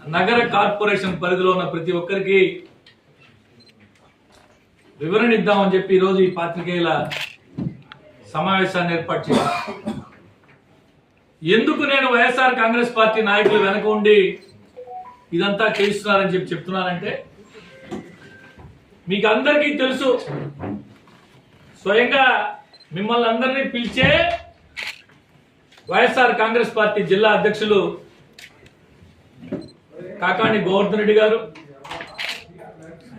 నగర కార్పొరేషన్ పరిధిలో ఉన్న ప్రతి ఒక్కరికి వివరణ ఇద్దామని చెప్పి ఈరోజు ఈ పాత్రికేయుల సమావేశాన్ని ఏర్పాటు చేశాను ఎందుకు నేను వైఎస్ఆర్ కాంగ్రెస్ పార్టీ నాయకులు వెనక ఉండి ఇదంతా చేయిస్తున్నారని చెప్పి చెప్తున్నానంటే మీకు అందరికీ తెలుసు స్వయంగా మిమ్మల్ని అందరినీ పిలిచే వైఎస్ఆర్ కాంగ్రెస్ పార్టీ జిల్లా అధ్యక్షులు కాకాణి గోవర్ధన్ రెడ్డి గారు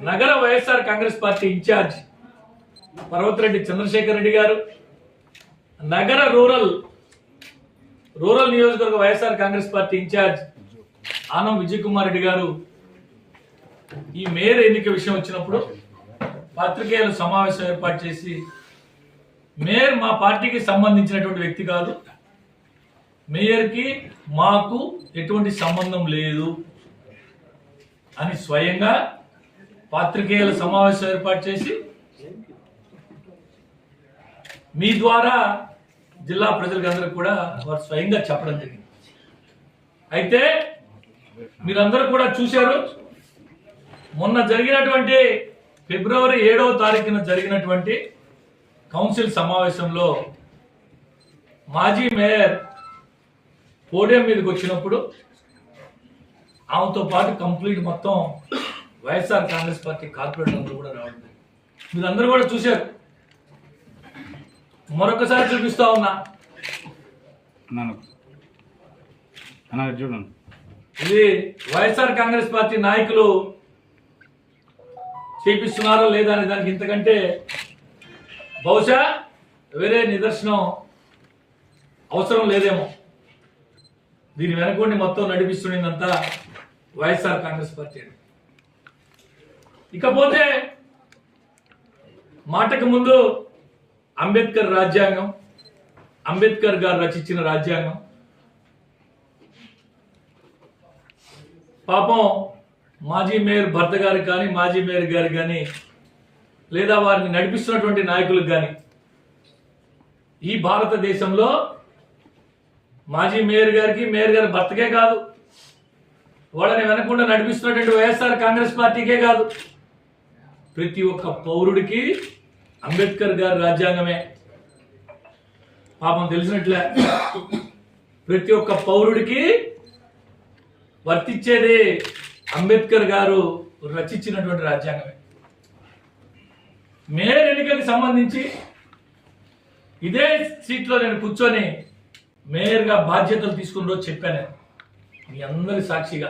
నగర YSR Congress party incharge Parvathareddy Chandrasekhar Reddy గారు నగర రూరల్ రూరల్ నియోజకవర్గ YSR Congress party incharge Anam Vijay Kumar Reddy గారు ఈ మేయర్ ఎన్నిక విషయం వచ్చినప్పుడు పత్రికేయులు సమావేశం ఏర్పాటు చేసి మేయర్ మా పార్టీకి సంబంధించినటువంటి వ్యక్తి కాదు మేయర్కి మాకు ఎటువంటి సంబంధం లేదు. అని స్వయంగా పాత్రికేయుల సమావేశం ఏర్పాటు చేసి మీ ద్వారా జిల్లా ప్రజలకు కూడా వారు స్వయంగా చెప్పడం జరిగింది. అయితే మీరందరూ కూడా చూశారు మొన్న జరిగినటువంటి ఫిబ్రవరి ఏడవ తారీఖున జరిగినటువంటి కౌన్సిల్ సమావేశంలో మాజీ మేయర్ పోడియం మీదకి వచ్చినప్పుడు ఆమెతో పాటు కంప్లీట్ మొత్తం వైఎస్ఆర్ కాంగ్రెస్ పార్టీ కార్పొరేటర్లు కూడా రావడం. మీరందరూ కూడా చూశారు. మరొకసారి చూపిస్తా ఉన్నా. చూడండి. ఇది వైఎస్ఆర్ కాంగ్రెస్ పార్టీ నాయకులు చేపిస్తున్నారో లేదా అనే దానికి ఇంతకంటే బహుశా వేరే నిదర్శనం అవసరం లేదేమో. దీని వెనకుండి మొత్తం నడిపిస్తున్నదంతా వైఎస్ఆర్ కాంగ్రెస్ పార్టీ ఇకపోతే మాటకు ముందు అంబేద్కర్ రాజ్యాంగం అంబేద్కర్ గారు రచించిన రాజ్యాంగం. పాపం మాజీ మేయర్ భర్త గారికి కానీ మాజీ మేయర్ గారికి కానీ లేదా వారిని నడిపిస్తున్నటువంటి నాయకులకు కానీ ఈ భారతదేశంలో మాజీ మేయర్ గారికి మేయర్ గారి భర్తకే కాదు వాళ్ళని వెనకుండా నడిపిస్తున్నటువంటి వైఎస్ఆర్ కాంగ్రెస్ పార్టీకే కాదు. ప్రతి ఒక్క పౌరుడికి అంబేద్కర్ గారి రాజ్యాంగమే. పాపం తెలిసినట్లే. ప్రతి ఒక్క పౌరుడికి వర్తించేది అంబేద్కర్ గారు రచించినటువంటి రాజ్యాంగమే. మేయర్ ఎన్నికకి సంబంధించి ఇదే సీట్లో నేను కూర్చొని మేయర్గా బాధ్యతలు తీసుకుని రోజు చెప్పాను నేను. మీ అందరి సాక్షిగా.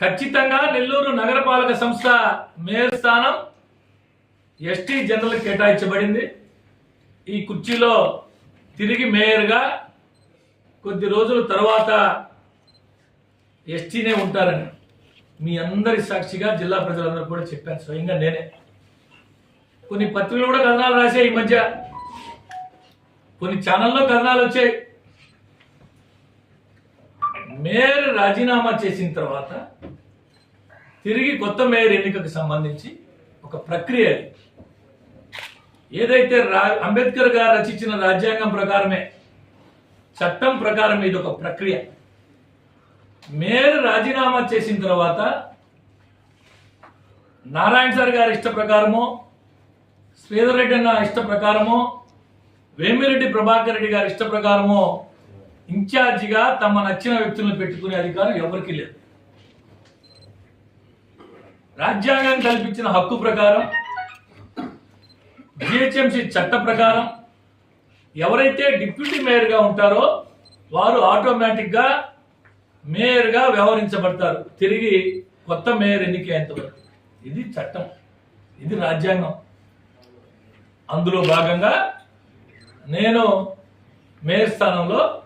ఖచ్చితంగా నెల్లూరు నగరపాలక సంస్థ మేయర్ స్థానం ఎస్టీ జనరల్ కేటాయించబడింది. ఈ కుర్చీలో తిరిగి మేయర్గా కొద్ది రోజుల తర్వాత ఎస్టీనే ఉంటారని మీ అందరి సాక్షిగా జిల్లా ప్రజలందరూ కూడా చెప్పాను స్వయంగా నేనే. కొన్ని పత్రికలు కూడా కథనాలు రాశాయి ఈ మధ్య. కొన్ని ఛానల్లో కథనాలు వచ్చాయి. మేయర్ రాజీనామా చేసిన తర్వాత తిరిగి కొత్త మేయర్ ఎన్నికకు సంబంధించి ఒక ప్రక్రియ ఏదైతే రా అంబేద్కర్ గారు రచించిన రాజ్యాంగం ప్రకారమే చట్టం ప్రకారం ఇది ఒక ప్రక్రియ. మేయర్ రాజీనామా చేసిన తర్వాత నారాయణ సార్ గారి ఇష్ట ప్రకారమో శ్రీధర్ రెడ్డి అన్న ఇష్ట ప్రకారమో వేమిరెడ్డి ప్రభాకర్ రెడ్డి గారి ఇష్ట ప్రకారమో ఇన్ఛార్జిగా తమ నచ్చిన వ్యక్తులను పెట్టుకునే అధికారం ఎవరికీ లేదు. రాజ్యాంగం కల్పించిన హక్కు ప్రకారం జిహెచ్ఎంసీ చట్ట ప్రకారం ఎవరైతే డిప్యూటీ మేయర్గా ఉంటారో వారు ఆటోమేటిక్గా మేయర్గా వ్యవహరించబడతారు. తిరిగి కొత్త మేయర్ ఎన్నికయ్యేంత వరకు. ఇది చట్టం. ఇది రాజ్యాంగం. అందులో భాగంగా నేను మేయర్ స్థానంలో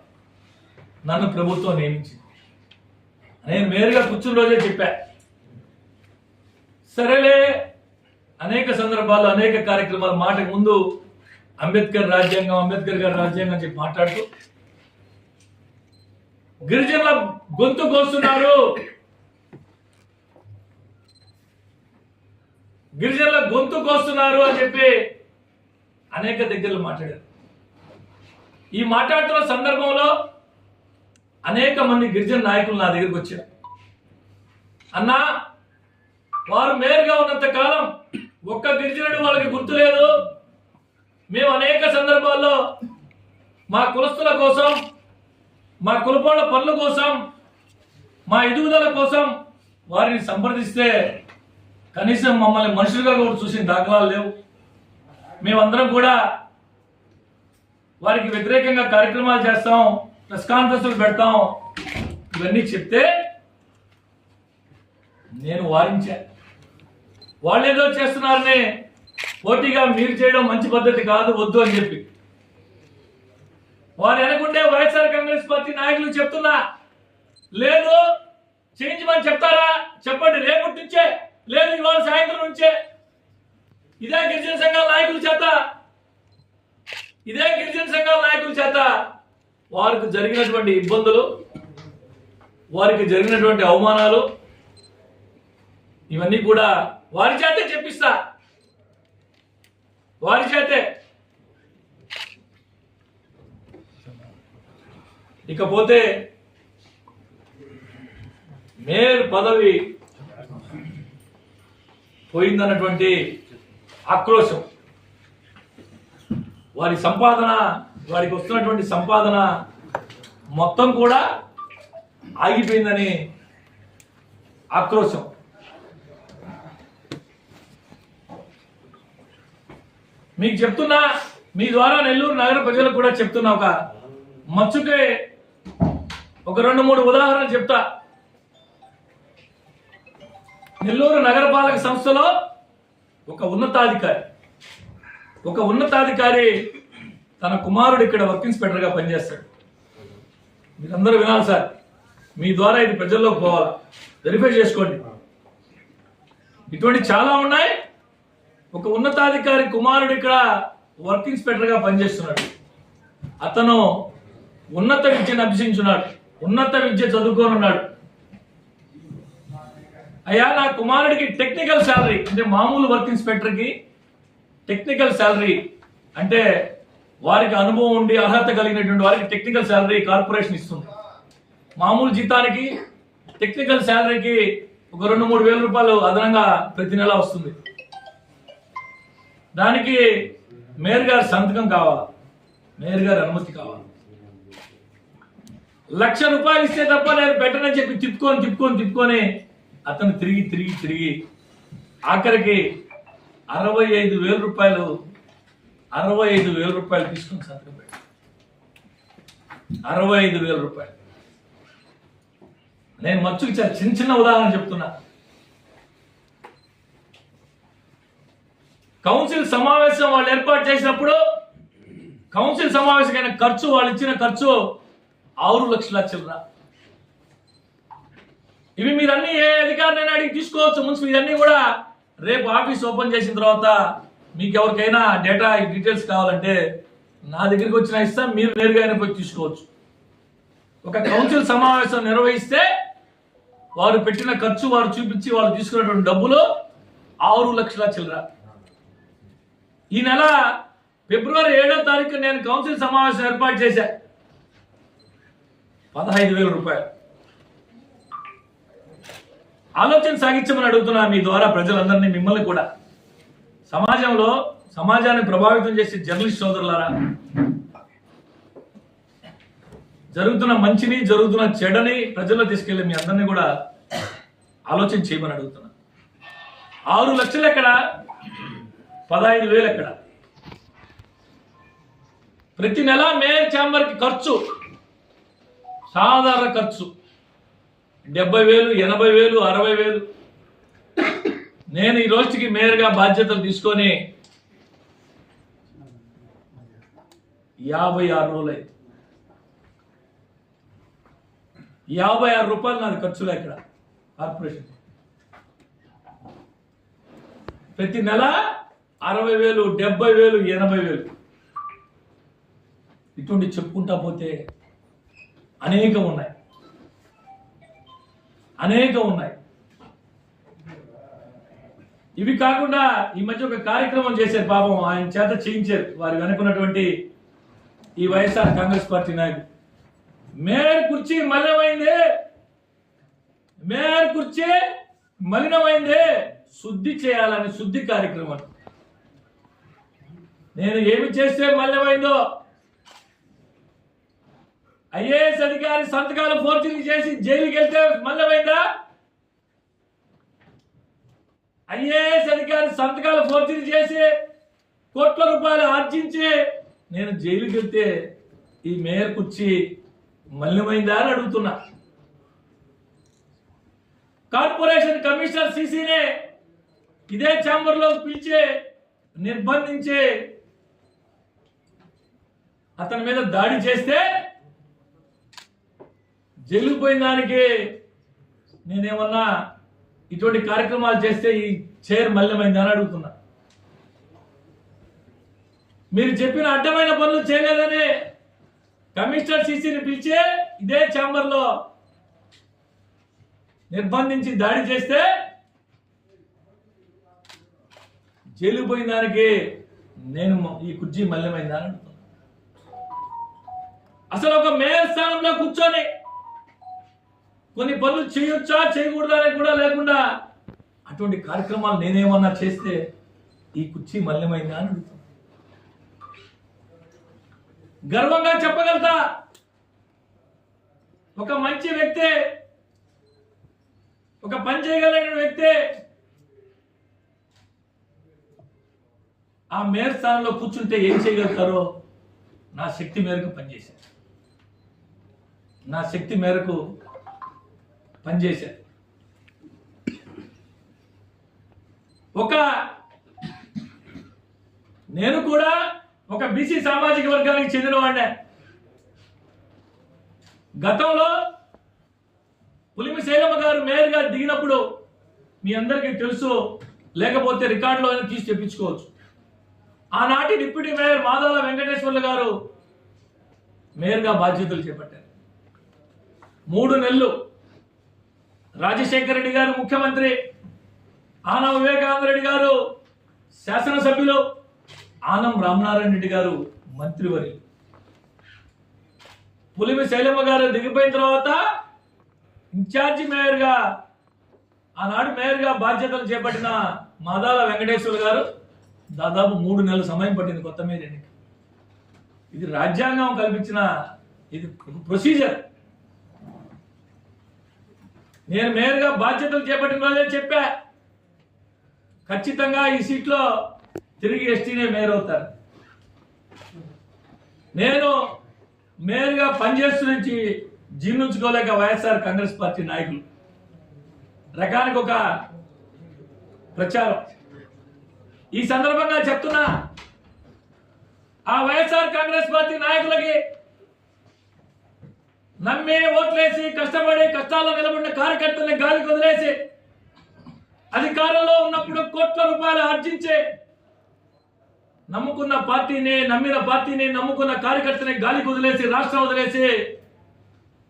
నన్ను ప్రభుత్వం నియమించింది. నేను మేరుగా కూర్చున్న రోజే చెప్పా. సరేలే అనేక సందర్భాల్లో అనేక కార్యక్రమాలు మాటకు ముందు అంబేద్కర్ రాజ్యాంగం అంబేద్కర్ గారి రాజ్యాంగం అని చెప్పి మాట్లాడుతూ గిరిజనుల గొంతు కోస్తున్నారు. గిరిజనుల గొంతు కోస్తున్నారు అని చెప్పి అనేక దగ్గరలో మాట్లాడారు. ఈ మాట్లాడుతున్న సందర్భంలో అనేక మంది గిరిజన నాయకులు నా దగ్గరికి వచ్చారు. అన్నా వారు మేయర్గా ఉన్నంత కాలం ఒక్క గిరిజనుడు వాళ్ళకి గుర్తులేదు. మేము అనేక సందర్భాల్లో మా కులస్తుల కోసం మా కులపోళ్ళ పనుల కోసం మా ఎదుగుదల కోసం వారిని సంప్రదిస్తే కనీసం మమ్మల్ని మనుషులుగా కూడా చూసిన దాఖలాలు లేవు. మేమందరం కూడా వారికి వ్యతిరేకంగా కార్యక్రమాలు చేస్తాం. ప్రెస్ కాన్ఫరెన్స్లు పెడతాం. ఇవన్నీ చెప్తే నేను వారించా. వాళ్ళు ఏదో చేస్తున్నారని పోటీగా మీరు చేయడం మంచి పద్ధతి కాదు వద్దు అని చెప్పి. వారు వెనకుండే వైఎస్ఆర్ కాంగ్రెస్ పార్టీ నాయకులు చెప్తున్నా. లేదు చేయించమని చెప్తారా? చెప్పండి రేపటి నుంచే లేదు ఇవాళ సాయంత్రం నుంచే. ఇదే గిరిజన సంఘాల నాయకుల చేత. ఇదే గిరిజన సంఘాల నాయకుల చేత. వారికి జరిగినటువంటి ఇబ్బందులు వారికి జరిగినటువంటి అవమానాలు ఇవన్నీ కూడా వారి చేతే చెప్పిస్తా. వారి చేతే. ఇకపోతే మేయర్ పదవి పోయిందన్నటువంటి ఆక్రోశం వారి సంపాదన వారికి వస్తున్నటువంటి సంపాదన మొత్తం కూడా ఆగిపోయిందని ఆక్రోశం. మీకు చెప్తున్నా మీ ద్వారా నెల్లూరు నగర ప్రజలకు కూడా చెప్తున్నా ఒక మచ్చుకే ఒక రెండు మూడు ఉదాహరణలు చెప్తా. నెల్లూరు నగరపాలక సంస్థలో ఒక ఉన్నతాధికారి ఒక ఉన్నతాధికారి తన కుమారుడు ఇక్కడ వర్క్ ఇన్స్పెక్టర్గా పనిచేస్తాడు. మీరందరూ వినాలి సార్. మీ ద్వారా ఇది ప్రజల్లోకి పోవాలా? వెరిఫై చేసుకోండి. ఇటువంటి చాలా ఉన్నాయి. ఒక ఉన్నతాధికారి కుమారుడు ఇక్కడ వర్క్ ఇన్స్పెక్టర్గా పనిచేస్తున్నాడు. అతను ఉన్నత విద్యను అభ్యసించున్నాడు. ఉన్నత విద్య చదువుకోనున్నాడు. అయ్యా నా కుమారుడికి టెక్నికల్ శాలరీ అంటే మామూలు వర్క్ ఇన్స్పెక్టర్కి టెక్నికల్ శాలరీ అంటే వారికి అనుభవం ఉండి అర్హత కలిగినటువంటి వారికి టెక్నికల్ శాలరీ కార్పొరేషన్ ఇస్తుంది. మామూలు జీతానికి టెక్నికల్ శాలరీకి ఒక రెండు మూడు వేల రూపాయలు అదనంగా ప్రతి నెల వస్తుంది. దానికి మేయర్ గారి సంతకం కావాలి. మేయర్ గారి అనుమతి కావాలి. లక్ష రూపాయలు ఇస్తే తప్ప నేను పెట్టనని చెప్పి తిప్పుకొని తిప్పుకొని తిప్పుకొని అతను తిరిగి తిరిగి తిరిగి ఆఖరికి అరవై ఐదు వేల రూపాయలు అరవై ఐదు వేల రూపాయలు తీసుకుని సంతకం పెట్టాడు అరవై ఐదు వేల రూపాయలు. నేను మచ్చుకి చిన్న చిన్న ఉదాహరణ చెప్తున్నా. కౌన్సిల్ సమావేశం వాళ్ళు ఏర్పాటు చేసినప్పుడు కౌన్సిల్ సమావేశమైన ఖర్చు వాళ్ళు ఇచ్చిన ఖర్చు ఆరు లక్షల చిల్లర. ఇవి మీరన్నీ ఏ అధికారినైనా అడిగి తీసుకోవచ్చు. మున్సిపల్ ఇవన్నీ కూడా రేపు ఆఫీస్ ఓపెన్ చేసిన తర్వాత మీకు ఎవరికైనా డేటా డీటెయిల్స్ కావాలంటే నా దగ్గరికి వచ్చిన ఇస్తాం మీరు నేరుగా ఆయన పోయి తీసుకోవచ్చు. ఒక కౌన్సిల్ సమావేశం నిర్వహిస్తే వారు పెట్టిన ఖర్చు వారు చూపించి వారు తీసుకున్నటువంటి డబ్బులు ఆరు లక్షల చిల్లర. ఈ నెల ఫిబ్రవరి ఏడో తారీఖు నేను కౌన్సిల్ సమావేశం ఏర్పాటు చేశా. పదహైదు వేల రూపాయలు. ఆలోచన సాగించమని అడుగుతున్నా మీ ద్వారా ప్రజలందరినీ మిమ్మల్ని కూడా. సమాజంలో సమాజాన్ని ప్రభావితం చేసే జర్నలిస్ట్ సోదరులారా జరుగుతున్న మంచిని జరుగుతున్న చెడని ప్రజల్లో తీసుకెళ్ళి మీ అందరినీ కూడా ఆలోచన చేయమని అడుగుతున్నా. ఆరు లక్షలు ఎక్కడ? పదహైదు వేలు ఎక్కడ? ప్రతి నెల మేయర్ ఛాంబర్కి ఖర్చు సాధారణ ఖర్చు. డెబ్బై వేలు ఎనభై వేలు అరవై వేలు. నేను ఈ రోజుకి మేయర్గా బాధ్యతలు తీసుకొని యాభై ఆరు రోజులు యాభై ఆరు రూపాయలు నాది ఖర్చులు ఇక్కడ కార్పొరేషన్. ప్రతి నెల అరవై వేలు డెబ్బై వేలు ఎనభై వేలు. ఇటువంటి చెప్పుకుంటా పోతే అనేకం ఉన్నాయి. అనేకం ఉన్నాయి. ఇవి కాకుండా ఈ మధ్య ఒక కార్యక్రమం చేశారు పాపం. ఆయన చేత చేయించారు. వారు వెనుకున్నటువంటి ఈ వైఎస్ఆర్ కాంగ్రెస్ పార్టీ నాయకుడు. మేయర్ కుర్చీ మలినమైంది. మేయర్ కుర్చీ మలినమైంది. శుద్ధి చేయాలని శుద్ధి కార్యక్రమం. నేను ఏమి చేస్తే మలినమైందో ఐఏఎస్ అధికారి సంతకాలు ఫోర్జరీ చేసి జైలుకి వెళ్తే మల్లమైందా ఐఏఎస్ అధికారి సంతకాలు ఫోర్జరీ చేసి కోట్ల రూపాయలు ఆర్జించి నేను జైలుకి వెళ్తే ఈ మేయర్ కుర్చీ మలినమైందా అని అడుగుతున్నా. కార్పొరేషన్ కమిషనర్ సీసీనే ఇదే ఛాంబర్లో పిలిచి నిర్బంధించి అతని మీద దాడి చేస్తే జైలుకు పోయిన దానికి నేనేమన్నా ఇటువంటి కార్యక్రమాలు చేస్తే ఈ చైర్ మల్లెమైంది అని అడుగుతున్నా. మీరు చెప్పిన అడ్డమైన పనులు చేయలేదని కమిషనర్ సిసిని పిలిచి ఇదే ఛాంబర్లో నిర్బంధించి దాడి చేస్తే జైలుకు పోయిన దానికి నేను ఈ కుర్చీ మల్లెమైందని అని అడుగుతున్నా. అసలు ఒక మేయర్ స్థానంలో కూర్చొని కొన్ని పనులు చేయొచ్చా చేయకూడదా అని కూడా లేకుండా అటువంటి కార్యక్రమాలు నేనేమన్నా చేస్తే ఈ కుర్చీ మల్యమైందా అని అడుగుతున్నా గర్వంగా చెప్పగలుగుతా. ఒక మంచి వ్యక్తి ఒక పని చేయగలిగిన వ్యక్తే ఆ మేయర్ స్థానంలో కూర్చుంటే ఏం చేయగలుగుతారో నా శక్తి మేరకు పనిచేశారు నా శక్తి మేరకు పనిచేశారు. ఒక నేను కూడా ఒక బీసీ సామాజిక వర్గానికి చెందినవాడినే. గతంలో పులిమి శైలమ్మ గారు మేయర్గా దిగినప్పుడు మీ అందరికీ తెలుసు లేకపోతే రికార్డులో అయినా తీసి తెప్పించుకోవచ్చు. ఆనాటి డిప్యూటీ మేయర్ మాదాల వెంకటేశ్వర్లు గారు మేయర్గా బాధ్యతలు చేపట్టారు. మూడు నెలలు రాజశేఖర రెడ్డి గారు ముఖ్యమంత్రి ఆనం వివేకానంద రెడ్డి గారు శాసనసభ్యులు ఆనం రామనారాయణ రెడ్డి గారు మంత్రివరి పులిమి శైలమ్మ గారు దిగిపోయిన తర్వాత ఇన్ఛార్జి మేయర్గా ఆనాడు మేయర్గా బాధ్యతలు చేపట్టిన మాదాల వెంకటేశ్వర గారు దాదాపు మూడు నెలల సమయం పట్టింది కొత్త మేయర్ ఎన్నిక. ఇది రాజ్యాంగం కల్పించిన ఇది ప్రొసీజర్. నేను మేయర్గా బాధ్యతలు చేపట్టిన వాళ్ళే చెప్పా. ఖచ్చితంగా ఈ సీట్లో తిరిగి ఎస్టీనే మేయర్ అవుతారు. నేను మేయర్గా పనిచేస్తూ నుంచి జీర్ణించుకోలేక వైఎస్ఆర్ కాంగ్రెస్ పార్టీ నాయకులు. రకానికి ఒక ప్రచారం. ఈ సందర్భంగా చెప్తున్నా ఆ వైఎస్ఆర్ కాంగ్రెస్ పార్టీ నాయకులకి నమ్మి ఓట్లేసి కష్టపడి కష్టాల్లో నిలబడిన కార్యకర్తల్ని గాలికి వదిలేసి అధికారంలో ఉన్నప్పుడు కోట్ల రూపాయలు ఆర్జించే నమ్ముకున్న పార్టీని నమ్మిన పార్టీని నమ్ముకున్న కార్యకర్తని గాలికి వదిలేసి రాష్ట్రం వదిలేసి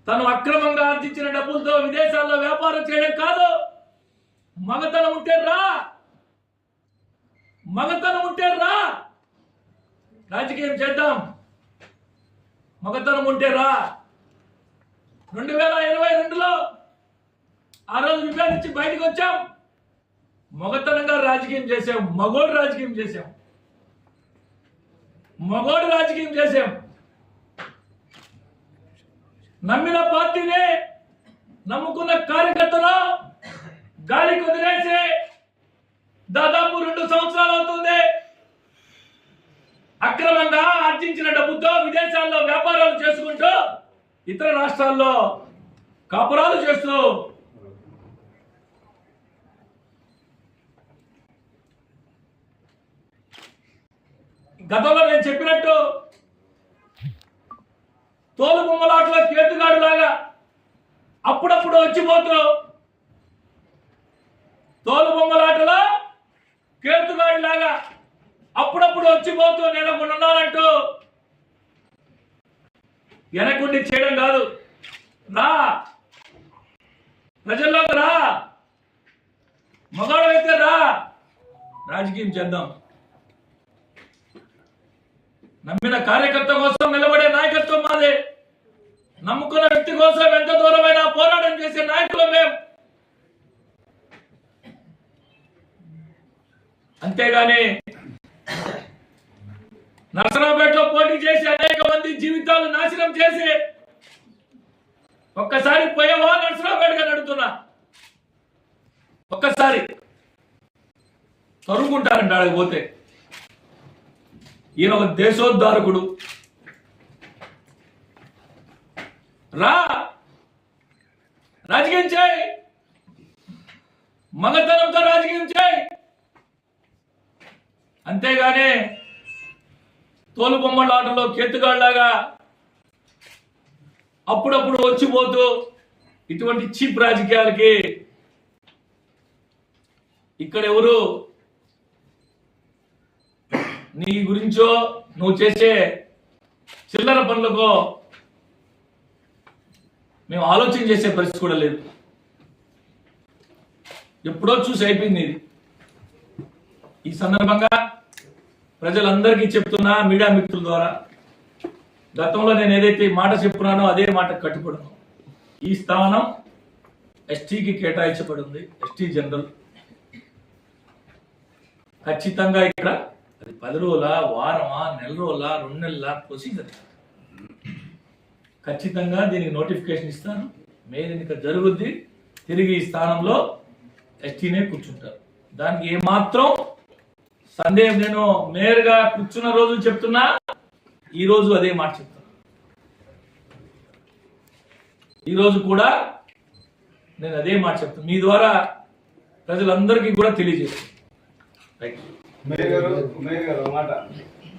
తను అక్రమంగా ఆర్జించిన డబ్బులతో విదేశాల్లో వ్యాపారం చేయడం కాదు. మగతనం ఉంటే రా. మగతనం ఉంటే రా. రాజకీయం చేద్దాం. మగతనం ఉంటే రా. రెండు వేల ఇరవై రెండులో ఆ రోజు విభేదించి బయటకు వచ్చాం. మగతనంగా రాజకీయం చేసాం మగోడు రాజకీయం చేసాం మగోడు రాజకీయం చేసాం నమ్మిన పార్టీని నమ్ముకున్న కార్యకర్తలు గాలికి వదిలేసి దాదాపు రెండు సంవత్సరాలు అవుతుంది. అక్రమంగా ఆర్జించిన డబ్బుతో విదేశాల్లో వ్యాపారాలు చేసుకుంటూ ఇతర రాష్ట్రాల్లో కాపురాలు చేస్తూ గతంలో నేను చెప్పినట్టు తోలు బొమ్మలాట్లో కేతుగాడులాగా అప్పుడప్పుడు వచ్చిపోతూ తోలు బొమ్మలాటలో కేతుగాడి లాగా అప్పుడప్పుడు వచ్చిపోతూ నేను ఒకడు ఉన్నానంటూ వెనకుండి చేయడం కాదు. రా. ప్రజల్లోకి రా. మగాడు అయితే రా. రాజకీయం చేద్దాం. నమ్మిన కార్యకర్త కోసం నిలబడే నాయకత్వం మాదే. నమ్ముకున్న వ్యక్తి కోసం ఎంత దూరమైనా పోరాటం చేసే నాయకులు మేము అంతేగాని నరసరావుపేటలో పోటీ చేసి అనేక మంది జీవితాలు నాశనం చేసి ఒక్కసారి పోయేవా నర్సరావుపేటగా నడుతున్నా ఒక్కసారి తరుముకుంటారంట ఆడికి పోతే. ఈయన ఒక దేశోద్ధారకుడు. రా రాజకీయం చేయి. మగతనంతో రాజకీయం చేయి. అంతేగానే తోలుబొమ్మలాటలో బొమ్మల అప్పుడప్పుడు వచ్చిపోతూ ఇటువంటి చీప్ రాజకీయాలకి ఇక్కడ ఎవరు నీ గురించో నువ్వు చేసే చిల్లర పనులకో మేము ఆలోచన చేసే పరిస్థితి కూడా లేదు. ఎప్పుడో చూసి అయిపోయింది ఇది. ఈ సందర్భంగా ప్రజలందరికీ చెప్తున్నా మీడియా మిత్రుల ద్వారా గతంలో నేను ఏదైతే మాట చెప్పున్నానో అదే మాట కట్టుబడను. ఈ స్థానం ఎస్టీకి కేటాయించబడింది ఎస్టీ జనరల్. ఖచ్చితంగా ఇక్కడ అది పది రోజుల వారమా నెల రోజుల రెండు నెలల ప్రొసీజర్. ఖచ్చితంగా దీనికి నోటిఫికేషన్ ఇస్తాను. మేలు జరుగుద్ది తిరిగి ఈ స్థానంలో ఎస్టీనే కూర్చుంటారు. దానికి ఏమాత్రం సందేహం నేను మేయర్గా కూర్చున్న రోజు చెప్తున్నా ఈ రోజు అదే మాట చెప్తాను ఈ రోజు కూడా నేను అదే మాట చెప్తాను మీ ద్వారా ప్రజలందరికీ కూడా తెలియజేస్తాను మాట.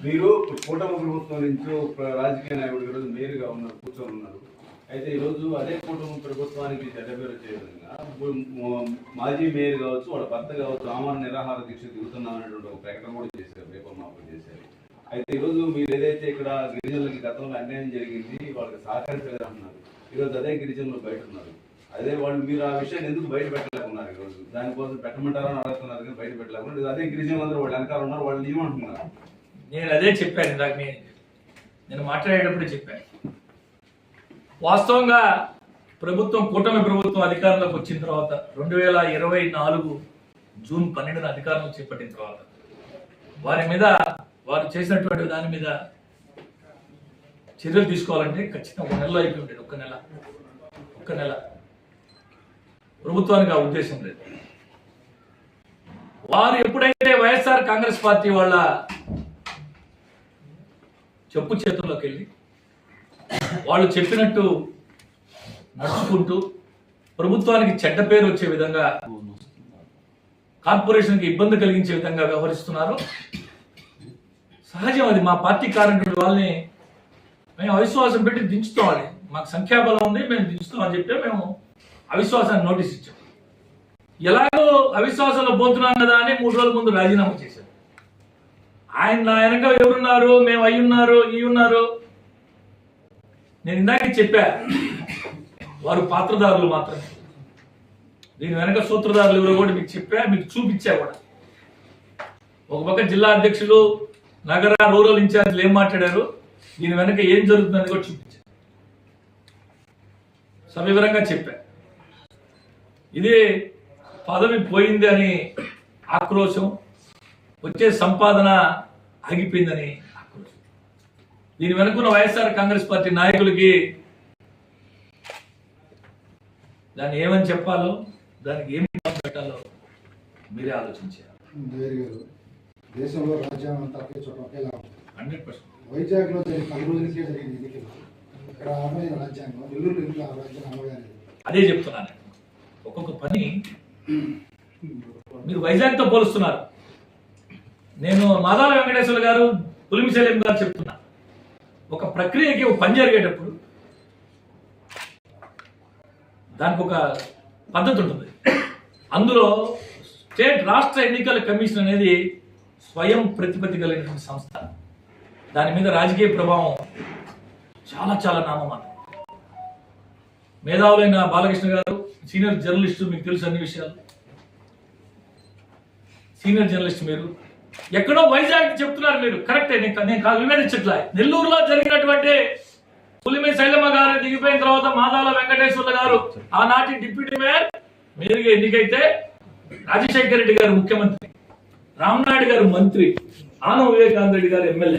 మీరు కూటమి ప్రభుత్వం నుంచి రాజకీయ నాయకుడు ఈరోజు మేయర్గా ఉన్నారు కూర్చొని ఉన్నారు. అయితే ఈరోజు అదే కుటుంబ ప్రభుత్వానికి చెడ్డ పేరు వచ్చే విధంగా మాజీ మేయర్ కావచ్చు వాళ్ళ భర్త కావచ్చు ఆమరణ నిరాహార దీక్ష దిగుతున్నాం అనేటువంటి ఒక ప్రకటన కూడా చేశారు పేపర్ మాపం చేశారు. అయితే ఈరోజు మీరు ఏదైతే ఇక్కడ గిరిజనులకి గతంలో అన్యాయం జరిగింది వాళ్ళకి సహకరించలేదు అంటున్నారు ఈరోజు అదే గిరిజనులు బయట ఉన్నారు అదే వాళ్ళు మీరు ఆ విషయాన్ని ఎందుకు బయట పెట్టలేకున్నారు ఈరోజు? దానికోసం పెట్టమంటారని అడుగుతున్నారు కానీ బయట పెట్టలేకుండా అదే గిరిజనులందరూ వాళ్ళు వెనకాల ఉన్నారు వాళ్ళు ఏమంటున్నారు? నేను అదే చెప్పాను ఇందాక నేను మాట్లాడేటప్పుడు చెప్పాను. వాస్తవంగా ప్రభుత్వం కూటమి ప్రభుత్వం అధికారంలోకి వచ్చిన తర్వాత రెండు వేల ఇరవై నాలుగు జూన్ పన్నెండున అధికారంలో చేపట్టిన తర్వాత వారి మీద వారు చేసినటువంటి దాని మీద చర్యలు తీసుకోవాలంటే ఖచ్చితంగా ఒక నెలలో అయిపోయి ఉండేది ఒక్క నెల. ఒక్క నెల. ప్రభుత్వానికి ఆ ఉద్దేశం లేదు. వారు ఎప్పుడైతే వైఎస్ఆర్ కాంగ్రెస్ పార్టీ వాళ్ళ చెప్పు చేతుల్లోకి వెళ్ళి వాళ్ళు చెప్పినట్టు నడుచుకుంటూ ప్రభుత్వానికి చెడ్డ పేరు వచ్చే విధంగా కార్పొరేషన్కి ఇబ్బంది కలిగించే విధంగా వ్యవహరిస్తున్నారు. సహజం అది. మా పార్టీ కార్యకర్తలు వాళ్ళని మేము అవిశ్వాసం పెట్టి దించుతామని మాకు సంఖ్యాబలం ఉంది మేము దించుతామని చెప్పి మేము అవిశ్వాసాన్ని నోటీస్ ఇచ్చాం. ఎలాగో అవిశ్వాసంలో పోతున్నాం కదా అని మూడు రోజుల ముందు రాజీనామా చేశారు. ఆయన నా వెనక ఎవరున్నారు మేము అయి ఉన్నారు ఈ ఉన్నారు నేను ఇందాక చెప్పా వారు పాత్రదారులు మాత్రమే. దీని వెనక సూత్రధారులు ఎవరో కూడా మీకు చెప్పా మీకు చూపించా కూడా. ఒక పక్క జిల్లా అధ్యక్షులు నగర రూరల్ ఇన్ఛార్జీలు ఏం మాట్లాడారు దీని వెనక ఏం జరుగుతుందని కూడా చూపించా. సవివరంగా చెప్పా. ఇది పదవి పోయింది అని ఆక్రోశం వచ్చే సంపాదన ఆగిపోయిందని ఆక్రోశం. దీని వెనుకున్న వైఎస్ఆర్ కాంగ్రెస్ పార్టీ నాయకులకి దాన్ని ఏమని చెప్పాలో దానికి ఏమి పెట్టాలో మీరే ఆలోచించారు దేశంలో రాజ్యాంగం అంతా చోట ఒకేలా హండ్రెడ్ పర్సెంట్. వైజాగ్లో జరిగిన పది రోజులకే జరిగిన ఎన్నికలు ఇక్కడ అమలైన రాజ్యాంగం నెల్లూరు. అదే చెప్తున్నాను. ఒక్కొక్క పని మీరు వైజాగ్తో పోలుస్తున్నారు. నేను మాదాల వెంకటేశ్వర గారు పులిమిశల్యం గారు చెప్తున్నా. ఒక ప్రక్రియకి ఒక పని జరిగేటప్పుడు దానికి ఒక పద్ధతి ఉంటుంది. అందులో స్టేట్ రాష్ట్ర ఎన్నికల కమిషన్ అనేది స్వయం ప్రతిపత్తి కలిగినటువంటి సంస్థ. దాని మీద రాజకీయ ప్రభావం చాలా చాలా నామమాత్రం. మేధావులైన బాలకృష్ణ గారు సీనియర్ జర్నలిస్టు మీకు తెలుసు అన్ని విషయాలు. సీనియర్ జర్నలిస్ట్ మీరు ఎక్కడో వైజాగ్ చెప్తున్నారు మీరు. కరెక్టే నేను నేను కాదు వివరించట్లే. నెల్లూరులో జరిగినటువంటి పులిమి శైలమ్మ గారు దిగిపోయిన తర్వాత మాదాల వెంకటేశ్వర్ల గారు ఆనాటి డిప్యూటీ మేయర్ మీరుగా ఎన్నికైతే రాజశేఖర రెడ్డి గారు ముఖ్యమంత్రి రామనాయుడు గారు మంత్రి ఆనం వివేకానంద రెడ్డి గారు ఎమ్మెల్యే.